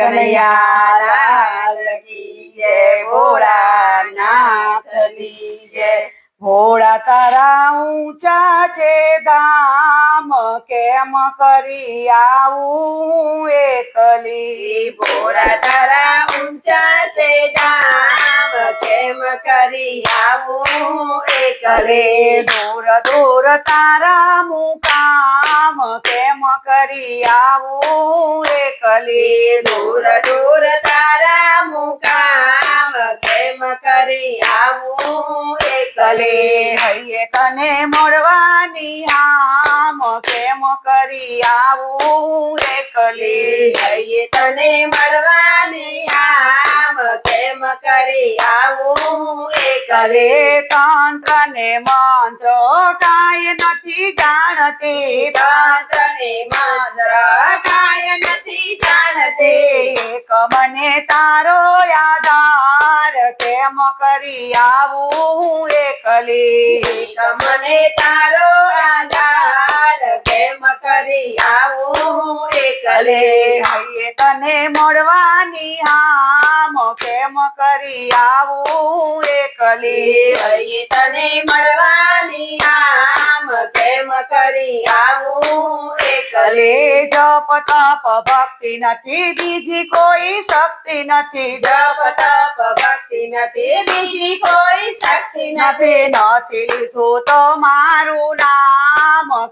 કનૈયા લાલ કી જય. ભોળાનાથની ભોળા તારા ઊંચા છે, ધામ કેમ કરી આવું એકલી? ભોળા તારા ઊંચા છે, ધામ કેમ કરી આવું એકલે દૂર દૂર તારા મુકામ કેમ કરી આવું એકલે દૂર દૂર તારા મુકામ કેમ કરી આવું એકલે હૈયે તને મળવાની હામ કેમ કરી આવું એકલે હૈયે તને મરવાની આમ કેમ કરી આવું એકલે તંત્ર ને મંત્ર કાય નથી જાણતી. તંત્ર ને મંત્ર કાય નથી જાણતી. એક મને તારો આધાર કેમ કરી આવું એકલી? એક મને તારો આધાર કેમ કરી આવું એકલે હૈયે તને મળવાની હા મોકે મકરી આવું એકલી? હૈયે તને મળવાની આવું એકલે? જપ તપ ભક્તિ નથી બીજી કોઈ શક્તિ નથી. જપ તપ ભક્તિ નથી બીજી કોઈ શક્તિ નથી. નથી લીધું તો મારું નામ.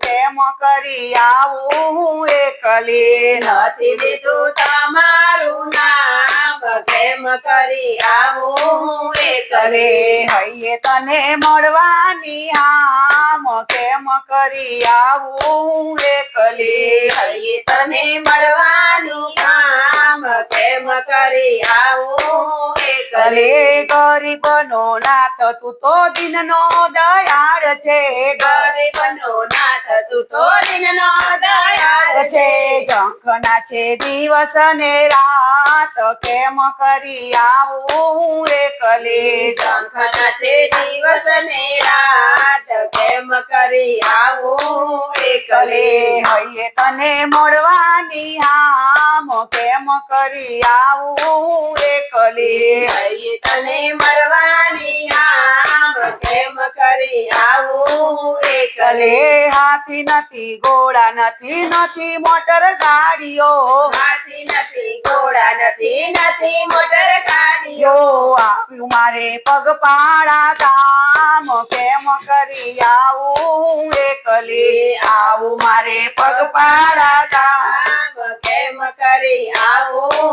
કેમ કરી આવું એકલી નથી લીધું તમારું નામ. કેમ કરી આવું હું એકલી. હૈયે તને મળવાની આમ. કેમ કરી આવું એકલી. હૈયે તને મળવાની આમ. કેમ કરી આવું એકલે ગરીબનો નાથ તું તો દિનનો દયાળ છે. ગરીબનો નાથ તું તો દિનનો દયાળ છે. ઝંખના છે દિવસ ને રાત કેમ કરી આવું એકલી? શંખના છે દિવસ ને રાત કેમ કરી આવું એકલે? એકલે હૈયે તને મળવાની હામ કેમ કરી આવું એકલી? હૈયે તને મળવાની આમ કેમ કરી આવું એકલે? હાથી નથી ઘોડા નથી નથી મોટર ગાડીઓ. હાથી નથી ઘોડા નથી નથી મોટર ગાડીઓ. આવ્યું મારે પગપાળા ગામ કેમ કરી આવું એકલે? આવું મારે પગપાળા પાડા આમ કેમ કરી આવું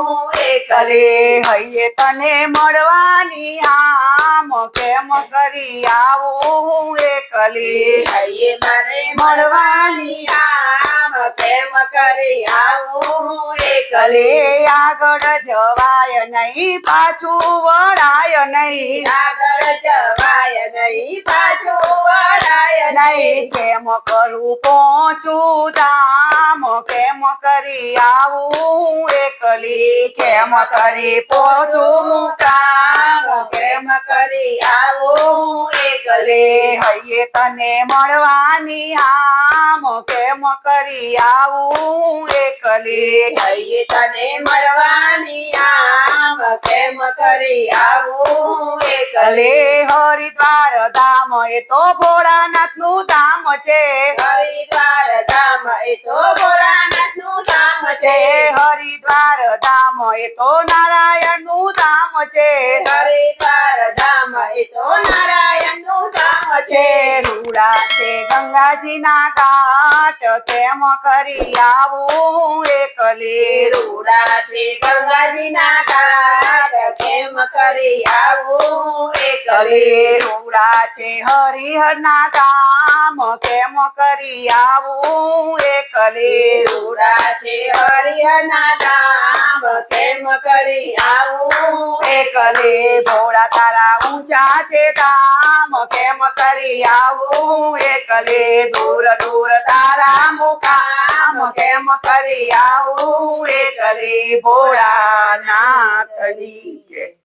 એકલે હૈયે તને મળવાની આમ કેમ કરી આવું એકલી? હૈયે તને મળવાની આમ કેમ કરી આવું હું એકલી? આગળ જવાય નહીં પાછું વળાય નહીં. આગળ જવાય નહીં પાછું વળાય નહીં, કેમ કરું પહોંચું ધામ? કેમ કરી આવું એકલી? કેમ કરી પહોંચું કામ કેમ કરી આવું એકલે? હૈયે તને મળવાની હામ કેમ કરી આવું એકલી? હૈયે તને કેમ કરી આવું એકલે હરિદ્વાર ધામ એ તો ભોળાનાથનું ધામ છે. હરિદ્વાર ધામ એ તો ભોળાનાથનું ધામ છે. હરિદ્વાર ધામ એ તો નારાયણનું ધામ છે. હરિદ્વાર ધામ એ તો નારાયણનું છે, રૂડા છે ગંગાજી ના ઘાટ કેમ કરી આવું એકલી? રૂડા છે ગંગાજી ના ઘાટ કેમ કરી આવું એકલે? રૂડા છે હરિહર ના ધામ કેમ કરી આવું એકલી? રૂડા છે, હરિહરના કેમ કરી આવું. એકલે ભોળા તારા ઊંચા છે ધામ. કેમ કરી આવું? એકલે દૂર દૂર તારા મુકામ. કેમ કરી આવું? એકલે ભોળા નાથની જય